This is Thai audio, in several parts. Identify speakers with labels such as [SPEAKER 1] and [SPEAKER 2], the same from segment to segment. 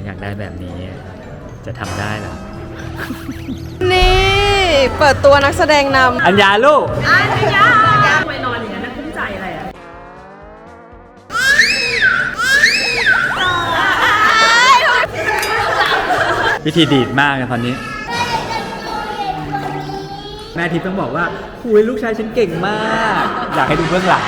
[SPEAKER 1] เขาอยากได้แบบนี้ จะทำได้เหรอ
[SPEAKER 2] นี่ เปิดตัวนักแสดงนำ
[SPEAKER 1] อัญญาลูก
[SPEAKER 3] ไปนอนอย่างนั้นนะคุ้มใจอะไรอะ
[SPEAKER 1] วิธีดีดมากเลยตอนนี้ แม่ทิพย์ต้องบอกว่าคุยลูกชายฉันเก่งมาก อยากให้ดูเบื้องหลัง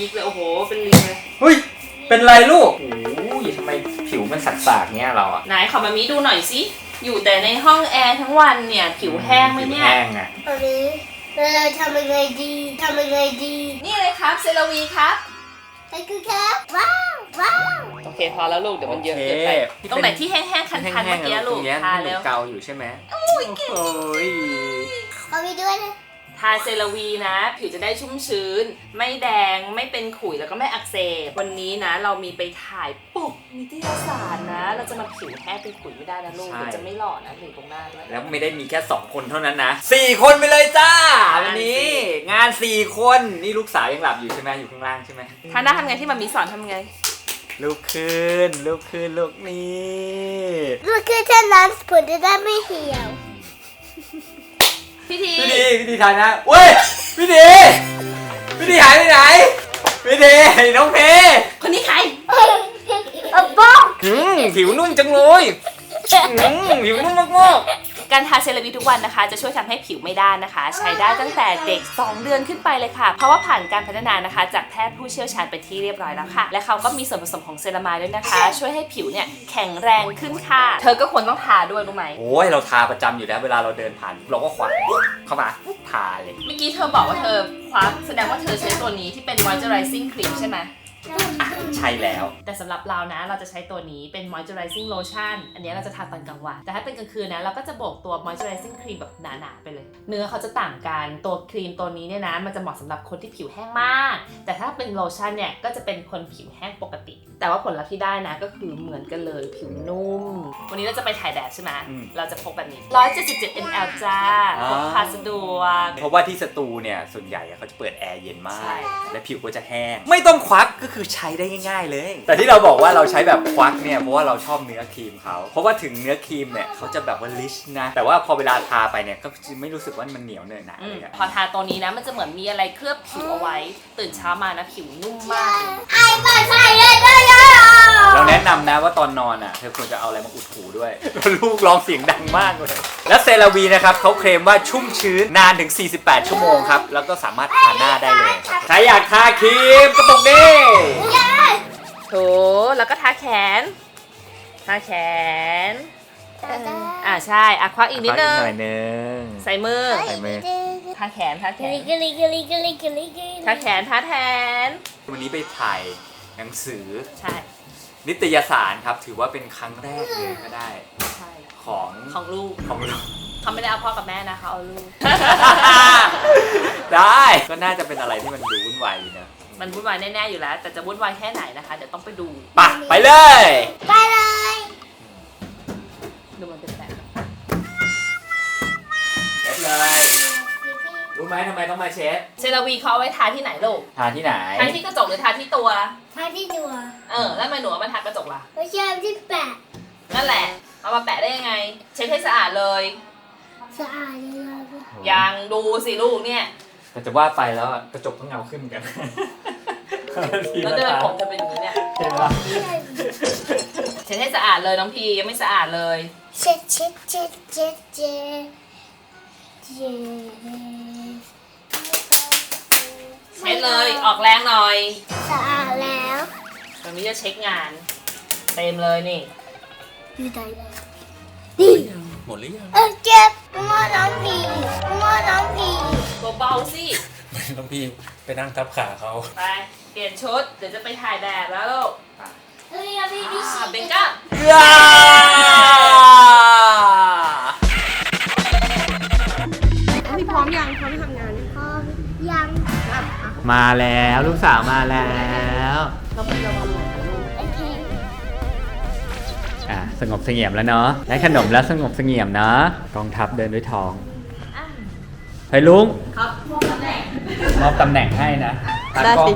[SPEAKER 4] ยิ
[SPEAKER 3] กเลยโอ้โห เป็นลิงเลย
[SPEAKER 1] เฮ้ย เป็นไรลูก โอ้ยทำไมผิวมันสักๆเงี้ยเราอะ
[SPEAKER 3] ไหนขอมามีดูหน่อยสิ อยู่แต่ในห้องแอร์ทั้งวันเนี่ย ผิวแห้งไหมเนี่ย
[SPEAKER 1] แห้งอะ
[SPEAKER 4] ตอนนี้เราทำยังไงดีทำยังไงดี
[SPEAKER 3] นี่เลยครับเซราวีครับ
[SPEAKER 4] ไปคือครับว้าวว้าว
[SPEAKER 3] โอเคพอแล้วลูกเดี๋ยวมันเยอะเกินไป
[SPEAKER 1] โอเค
[SPEAKER 3] ตรงไหนที่แห้งๆคันๆเมื่อกี้ลูกทา
[SPEAKER 1] แล้
[SPEAKER 3] แล้วว
[SPEAKER 1] เกาอยู่ใช่ไหมโอ้ยเก่งโอ้ย
[SPEAKER 4] ขอมีด้วยนะ
[SPEAKER 3] ทาเซราวีนะ ผิวจะได้ชุ่มชื้น ไม่แดงไม่เป็นขุยแล้วก็ไม่อักเสบ วันนี้นะ เรามีไปถ่ายปกนิตยสารนะ เราจะมาผิวแห้งเป็นขุยไม่ได้นะลูก
[SPEAKER 1] ใช่
[SPEAKER 3] เดี๋ยวจะไม่หล่อนะถึงตรงหน้าด้วย
[SPEAKER 1] แล้วไม่ได้มีแค่ 2 คนเท่านั้นนะ 4 คนไปเลยจ้า วันนี้ งาน 4 คนนี่ลูกสาวยังหลับอยู่ใช่ไหมอยู่ข้างล่างใช่ไหม
[SPEAKER 3] ทาหน้าทำไงที่มามีสอนทำไง
[SPEAKER 1] ลุกขึ้นลุกขึ้นลุกนี่
[SPEAKER 4] มันคือแค่นั้นผลจะได้ไม่เหี่ยว
[SPEAKER 3] พี่ที
[SPEAKER 1] พี่ดีพี่ดีทานนะเว้ยพี่ดีพี่ดีหายไปไหนพี่ดีน้องเพ
[SPEAKER 3] คนนี้ใคร
[SPEAKER 4] อะบ้อง
[SPEAKER 1] อืมผิวนุ่มจังเลยอืมผิวนุ่มมาก
[SPEAKER 3] การทาเซราวีทุกวันนะคะ จะช่วยทำให้ผิวไม่ด้านนะคะ ใช้ได้ตั้งแต่เด็ก 2 เดือนขึ้นไปเลยค่ะ เพราะว่าผ่านการพัฒนานะคะ จากแพทย์ผู้เชี่ยวชาญไปนที่เรียบร้อยแล้วค่ะ และเขาก็มีส่วนผสมของเซรามายด้วยนะคะ ช่วยให้ผิวเนี่ยแข็งแรงขึ้นค่ะ เธอก็ควรต้องทาด้วยรู้ไหม
[SPEAKER 1] ๆโอ้ยเราทาประจำอยู่แล้วเวลาเราเดินผ่านเราก็ควักเข้ามาปุ๊บทาเลย
[SPEAKER 3] เมื่อกี้เธอบอกว่าเธอควักแสดงว่าเธอใช้ตัวนี้ที่เป็น moisturizing cream ใช่ไหม
[SPEAKER 1] ใช่แล้ว
[SPEAKER 3] แต่สำหรับเรานะเราจะใช้ตัวนี้เป็น moisturizing lotion อันนี้เราจะทาตอนกลางวัน แต่ถ้าเป็นกลางคืนนะ เราก็จะโบกตัว moisturizing cream แบบหนาๆไปเลย เนื้อเขาจะต่างกัน ตัวครีมตัวนี้เนี่ยนะ มันจะเหมาะสำหรับคนที่ผิวแห้งมาก แต่ถ้าเป็นโลชั่นเนี่ย ก็จะเป็นคนผิวแห้งปกติ แต่ว่าผลลัพธ์ที่ได้นะก็คือเหมือนกันเลย ผิวนุ่ม วันนี้เราจะไปถ่ายแบบใช่ไหม
[SPEAKER 1] อืม
[SPEAKER 3] เราจะพกแบบนี้ 177 ml จ้า
[SPEAKER 1] อ่า
[SPEAKER 3] พกพาสะดวก
[SPEAKER 1] เพราะว่าที่สตูเนี่ยส่วนใหญ่อะเขาจะเปิดแอร์เย็นมา
[SPEAKER 3] ใช่
[SPEAKER 1] ก และผิวก็จะแห้ง ไม่ต้องควักก็คือใช้ได้ง่าย ๆ เลย แต่ที่เราบอกว่าเราใช้แบบควักเนี่ยเพราะว่าเราชอบเนื้อครีมเขาเพราะว่าถึงเนื้อครีมเนี่ยเขาจะแบบว่าลิชนะ แต่ว่าพอเวลาทาไปเนี่ยก็ไม่รู้สึกว่ามันเหนียวเนอะหนะ
[SPEAKER 3] อื
[SPEAKER 1] เล
[SPEAKER 3] ม
[SPEAKER 1] ยอะ
[SPEAKER 3] พอทาตัวนี้นะมันจะเหมือนมีอะไรเคลือบผิวเอาไว้ ตื่นเช้ามานะผิวนุ่มมาก
[SPEAKER 4] ไอ้บ้าใส่เลยได้เลย
[SPEAKER 1] เราแนะนำนะว่าตอนนอนอะเธอควรจะเอาอะไรมาอุดหูด้วย ลูกร้องเสียงดังมากเลย และเซราวีนะครับเขาเคลมว่าชุ่มชื้นนานถึง 48 ชั่วโมงครับ แล้วก็สามารถทาหน้าได้เลยครับใครอยากทาครีมก็ตรงนี้
[SPEAKER 3] โถแล้วก็ทาแขน ทาแขน อ่าใช่อะควักอีกนิดนึง
[SPEAKER 1] หน่อยนึง
[SPEAKER 3] ใส่มือ
[SPEAKER 1] ใส่มือ
[SPEAKER 3] ทาแขน ทาแข
[SPEAKER 4] กะ
[SPEAKER 3] น
[SPEAKER 4] ลิกะลิกะลิกะลิกะลิกะลิ
[SPEAKER 3] ทาแขน ทาแขน
[SPEAKER 1] วันนี้ไปถ่ายหนังสือ
[SPEAKER 3] ใช่
[SPEAKER 1] นิตยสารครับ ถือว่าเป็นครั้งแรกเลยก็ได้
[SPEAKER 3] ใช่
[SPEAKER 1] ของ
[SPEAKER 3] ของลูก
[SPEAKER 1] ของเรา
[SPEAKER 3] เขาไม่ได้เอาพ่อกับแม่นะเขาเอาลูก
[SPEAKER 1] ได้ก็น่าจะเป็นอะไรที่มันดูวุ่นวายดีนะ
[SPEAKER 3] มันวุ่นวายแน่ๆอยู่แล้ว แต่จะวุ่นวายแค่ไหนนะคะ เดี๋ยวต้องไปดู
[SPEAKER 1] ไปะไปเลย
[SPEAKER 4] ไปเลย
[SPEAKER 3] ดูมันเป็น
[SPEAKER 1] รู้ไหมทำไมต้องมาเช็ด
[SPEAKER 3] เซราวีเขาเอาไว้ทาที่ไหนลูก
[SPEAKER 1] ทาที่ไหน
[SPEAKER 3] ทาที่กระจกหรือทาที่ตัว
[SPEAKER 4] มาที่ตัว
[SPEAKER 3] เออแล้วทำไมหนูเอามาทากระจกล่ะ
[SPEAKER 4] ไม่ใช่ที่แปะ
[SPEAKER 3] นั่นแหละ เอามาแปะได้ยังไง เช็ดให้สะอาดเลย
[SPEAKER 4] สะอาดเลย
[SPEAKER 3] ยังดูสิลูกเนี่ย
[SPEAKER 1] แต่จะว่าไปแล้วอะกระจกต้องเงาขึ้นเหมือนกัน
[SPEAKER 3] แล้วเดินผมจะเป็นอย่างนี้เนี่ย
[SPEAKER 1] เห็นปะ
[SPEAKER 3] เช็ดให้สะอาดเลยน้องพียังไม่สะอาดเลย
[SPEAKER 4] เช็ดเช็ดเช็ดเช็ดเช็ดเช็ด
[SPEAKER 3] เช็ดเลยออกแรงหน่อย
[SPEAKER 4] สะอาดแล้ว
[SPEAKER 3] ตอนนี้จะเช็คงาน เต็มเลยนี่
[SPEAKER 4] อยู่ไหนแล้วนี่
[SPEAKER 1] หมดหรือยัง
[SPEAKER 4] เออเจ็บมอน้องผีมอน้องผี
[SPEAKER 3] เบาๆสิ
[SPEAKER 5] น้องพี่ไปนั่งทับขาเขา
[SPEAKER 3] ไปเปลี่ยนชุดเดี๋ยวจะไปถ่ายแบบแล้วลูก
[SPEAKER 1] ย่า
[SPEAKER 2] พี่
[SPEAKER 1] มาแล้วลูกสาวมาแล้ว
[SPEAKER 4] โอเค
[SPEAKER 1] อะสงบเสงี่ยมแล้วเนาะได้ขนมแล้วสงบเสงี่ยมเนาะกองทัพเดินด้วยท้องเฮ้ยลุงครับมอบตำแหน่งมอบตำแหน่งให้นะตา
[SPEAKER 2] ได้
[SPEAKER 1] กล้อง
[SPEAKER 2] สิ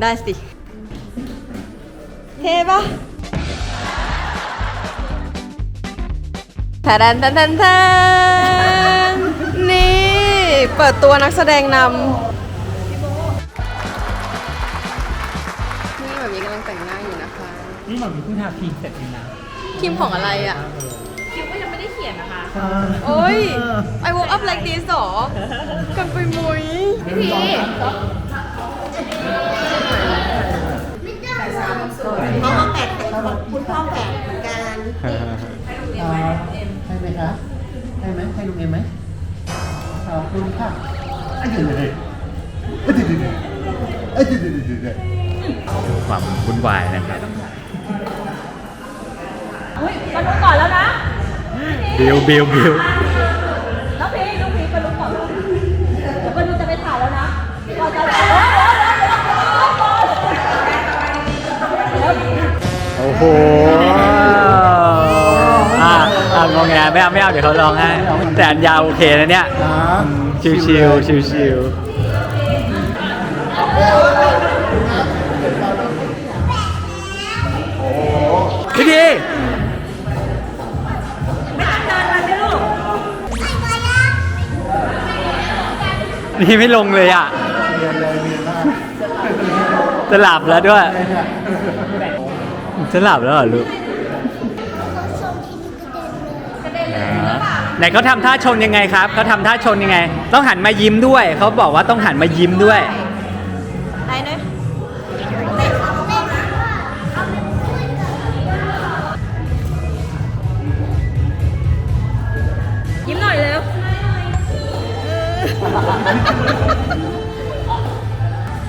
[SPEAKER 2] ได้สิเท่ปะแทนแทนแทนแทนนี่ เปิดตัวนักแสดงนำ นี่ห
[SPEAKER 5] มันมีเพิ่งทาครีมเสร็จเองนะ
[SPEAKER 2] ครีมของอะไรอะ
[SPEAKER 3] คิวก็ยังไม่ได้เขียนนะคะ
[SPEAKER 2] โอ้ย I woke up like this หรอกันไปมุย
[SPEAKER 3] พี่
[SPEAKER 6] พ่อก็แปดคุณพ่อแปดเหมือนกัน
[SPEAKER 5] ให้ไหมคะให้ไหมให้ลุงเอ็มไหมขอบคุณค่ะอะเดี๋ยวเลยอะเดี๋ยวเลยอะเดี๋ยวเลยเดี๋ยวเลย
[SPEAKER 1] ดูความวุ่นวายนะครับ
[SPEAKER 3] อุ้ยมาดูก่อนแล้วนะ
[SPEAKER 1] บิวบิวบิว
[SPEAKER 3] น้องพีน้องพีมาดูก่อนแล้วเดี๋ยวมาดูจะไปถ่ายแล้วนะก่อนจะ
[SPEAKER 1] โอ้โหอะอะงงแงไม่เอาไม่เอาเดี๋ยวเขาร้องให้แต่อันยาวโอเคนะเนี่ย
[SPEAKER 5] ครับ
[SPEAKER 1] ชิวชิวชิวชิวพี่ นี่ไม่ลงเลยอะ
[SPEAKER 5] เรียนเลยเรียนมาก
[SPEAKER 1] จะหลับแล้วด้วยจะหลับแล้วเหรอลูก
[SPEAKER 4] เขาชมที่นี่กระเด็นเลย
[SPEAKER 1] ไหนเขาทำท่าชนยังไงครับเขาทำท่าชนยังไง ต้องหันมายิ้มด้วย เขาบอกว่าต้องหันมายิ้มด้วย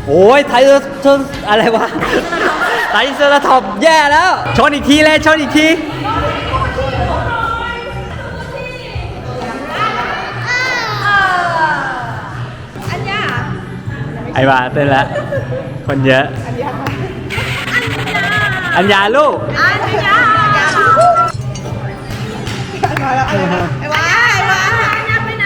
[SPEAKER 1] โอ้ยไทยชนอะไรวะไทยเซอร์ท็อปแย่แล้ว ชนอีกทีเลยชนอีกที
[SPEAKER 2] อันยา
[SPEAKER 1] ไอ้บ้าเต้นล้วคนเยอะ อัญญาลูก
[SPEAKER 2] อันยาไอ้วาไอ้วาอันยาไปไหน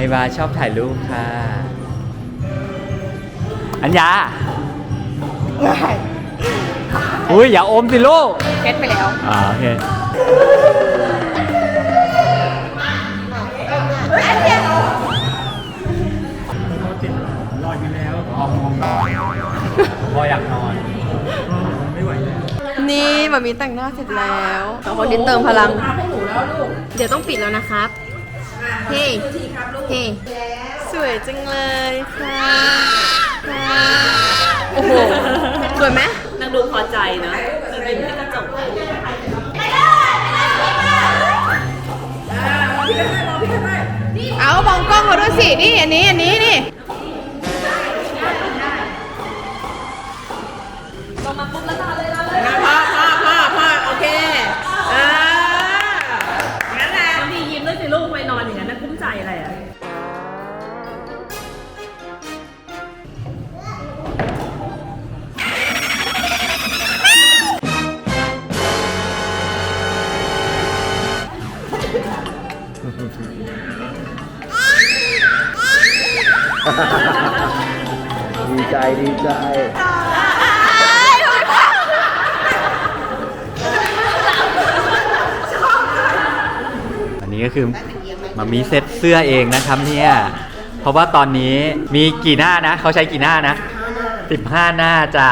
[SPEAKER 1] ไอ้บาชอบถ่ายรูปค่ะ อัญญาอุ้ยอย่าอมสิลูก
[SPEAKER 2] เก็ตไปแล้ว
[SPEAKER 1] อ่าโอเค
[SPEAKER 5] ลอยกันแล้ว
[SPEAKER 1] พออยากนอน
[SPEAKER 5] ไม่ไหวแล้ว
[SPEAKER 2] นี่มามีแต่งหน้าเสร็จแล้วสองคนนี้เติมพลัง เดี๋ยวต้องปิดแล้วนะครับ เฮ้ เฮ้สวยจังเลยค่ะค่ะโอ้โห สวยไหม
[SPEAKER 3] นางดูพอใจนะมันเป็นที่กระจก
[SPEAKER 2] เอามองกล้องมาด้วยสิ นี่ อันนี้ อันนี้ นี่
[SPEAKER 3] ดีใจ
[SPEAKER 5] ดีใจ
[SPEAKER 1] อันนี้ก็คือมามีเซ็ตเสื้อเองนะครับเนี่ย เพราะว่าตอนนี้มีกี่หน้านะ เขาใช้กี่หน้านะ 15 หน้าจ้ะ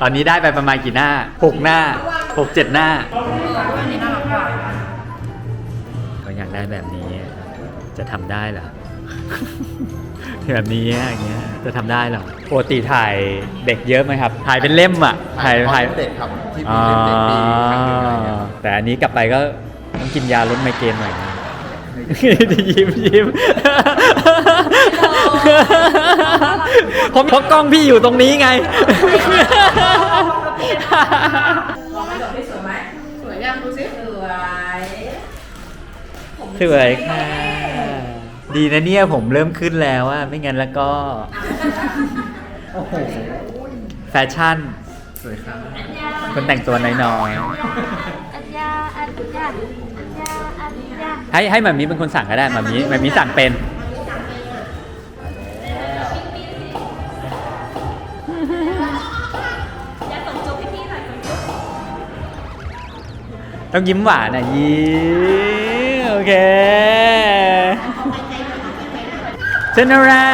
[SPEAKER 1] ตอนนี้ได้ไปประมาณกี่หน้าหกหน้าหกเจ็ดหน้าก็อยากได้แบบนี้ จะทำได้เหรอ แบบนี้อย่างเงี้ยจะทำได้เหรอปกติถ่ายเด็กเยอะไหมครับ ถ่ายเป็นเล่มอะ ถ่ายถ่าย
[SPEAKER 5] เด็กครับที่
[SPEAKER 1] อ๋
[SPEAKER 5] มี
[SPEAKER 1] อ
[SPEAKER 5] เล่นเด็กปีครั้งหนึ่งอะไรเงี้ย
[SPEAKER 1] แต่อันนี้กลับไปก็ต้องกินยาลดไมเกรนหน่อยนะยิ้มยิ้ม ผมเพราะกล้องพี่อยู่ตรงนี้ไง
[SPEAKER 6] สวยยังดูสิสวย
[SPEAKER 1] สวยค่ะ ดีนะเนี่ยผมเริ่มขึ้นแล้วอะไม่งั้นแล้วก็ โอ้โห แฟชั่น
[SPEAKER 5] สวยครับ
[SPEAKER 1] คนแต่งตัวน้อย
[SPEAKER 4] อัญญาอัญญาอัญญาอัญญา
[SPEAKER 1] ๆ ให้ให้แบบนี้เป็นคนสั่งก็ได้แบบนี้แบบนี้สั่งเป็น ต้องยิ้มหวานอะยิ้มโอเคเจนรา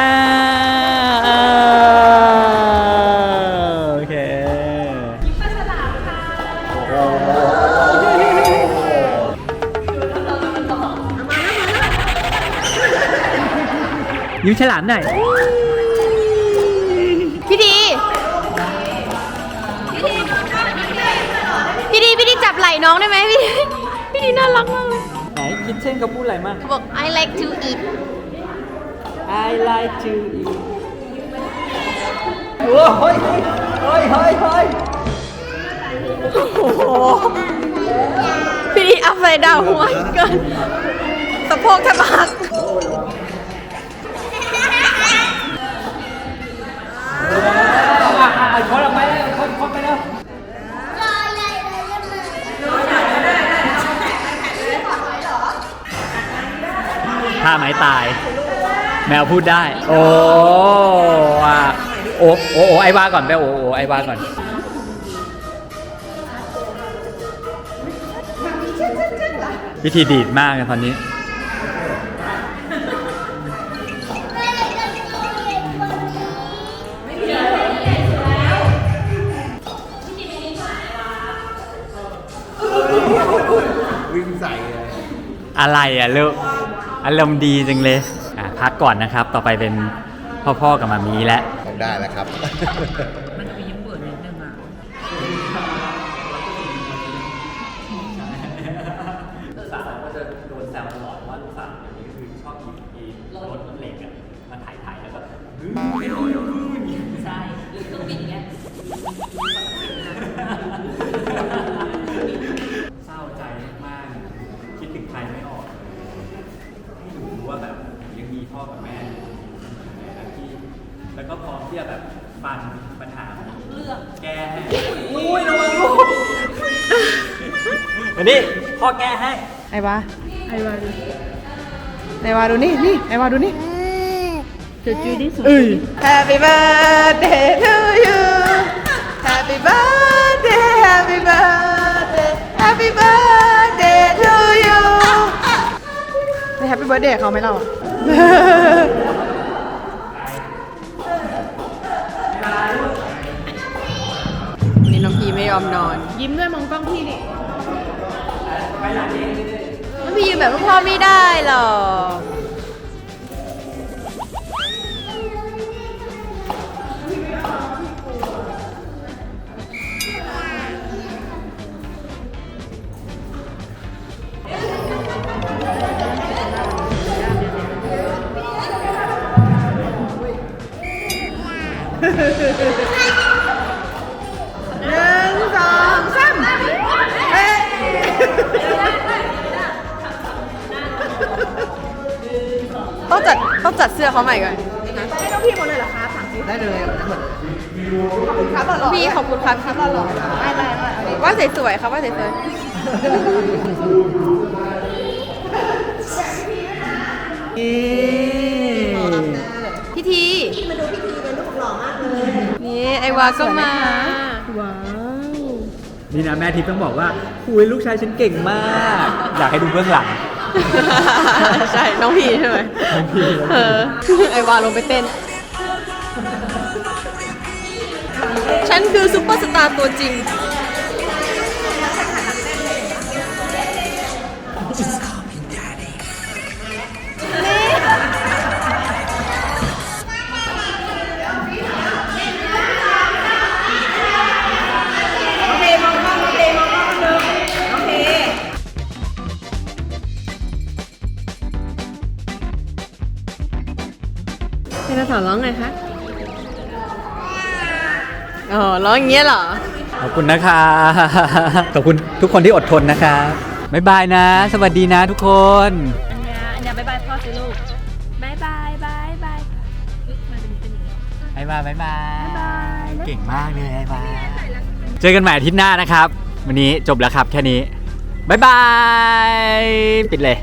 [SPEAKER 1] โอเคยิ้มฉลามหน่อย
[SPEAKER 2] น้องได้ไหมพี่ดีพี่ดีน่ารักมากเลย
[SPEAKER 1] ไหนคิดเช่นเขาพูดอะไรมั่ง
[SPEAKER 2] เขาบอก I like to eat
[SPEAKER 1] I like to eat โอ้ยเฮ้ยเฮ้ยเฮ้ยเฮ้ย
[SPEAKER 2] โอ้โหพี่ดีอัพไซด์ดาวหัวเกินสะโพกแทบหัก
[SPEAKER 1] ไไม้ตาย แมวพูดได้ โอ้อะโอ้โอ้โอ้ไอ้ว่าก่อนไปโอ้โอ้ไอ้ว่าก่อน วิธีดีดมากเลยตอนนี้
[SPEAKER 5] วิ่งใส่เลย
[SPEAKER 1] อะไรอะลูก อารมณ์ดีจังเลยอะพักก่อนนะครับ ต่อไปเป็นพ่อๆกับมามีแล้ว
[SPEAKER 5] ได้แล้วครับ
[SPEAKER 1] พ่อแก้ให้
[SPEAKER 6] ไอ้วาไอ้วาดูไอ้วาดูนี่นี่ไอ้วาดูนี่
[SPEAKER 2] Happy birthday to you Happy birthday Happy birthday Happy birthday to you
[SPEAKER 6] ในแฮปปี้เบิร์ดเดย์เขาไหมเราอะ
[SPEAKER 2] นี่น้องพีไม่ยอมนอน
[SPEAKER 6] ยิ้มด้วยมองกล้องพี่ดิ
[SPEAKER 2] น้องพียืนแบบพ่อไม่ได้หรอก ต้องจัดต้องจัดเสื้อเขาใหม่ก่อน
[SPEAKER 6] ให้น้องพี่หมดเลยเหรอคะถามสิได้เลยหมดครับหล่อ
[SPEAKER 2] พี่ขอบคุณครับครับหล่อ
[SPEAKER 6] ได้ได้ได้เอาดิ
[SPEAKER 2] ว่าสวยๆครับว่าสวยๆพี่ทีมาดูพี่ทีเป็นลูกหล่อมากเลย นี่ไอวาก็มา
[SPEAKER 6] ว้าว
[SPEAKER 1] นี่นะแม่ทิพย์ต้องบอกว่าคุยลูกชายฉันเก่งมาก อยากให้ดูเบื้องหลัง
[SPEAKER 2] ใช่ น้องพีใช่ไหม
[SPEAKER 1] น้องพี
[SPEAKER 2] เออ ไอวาลงไปเต้น ฉันคือซุปเปอร์สตาร์ตัวจริง อ๋อร้องอย่างเงี้ยเหรอ
[SPEAKER 1] ขอบคุณนะคะ ขอบคุณทุกคนที่อดทนนะครับบ๊ายบายนะ สวัสดีนะทุกคน
[SPEAKER 3] อันเนี้ยอันเนี้ยบายบายพ่อสิลูกบายบายบายบายอุ๊ยมันเป็นเป็นอย่างนี้
[SPEAKER 1] บ๊ายบาย บ๊ายบาย เก่งมากเลยบ๊ายบาย เจอกันใหม่อาทิตย์หน้านะครับ วันนี้จบแล้วครับแค่นี้ บ๊ายบาย ปิดเลย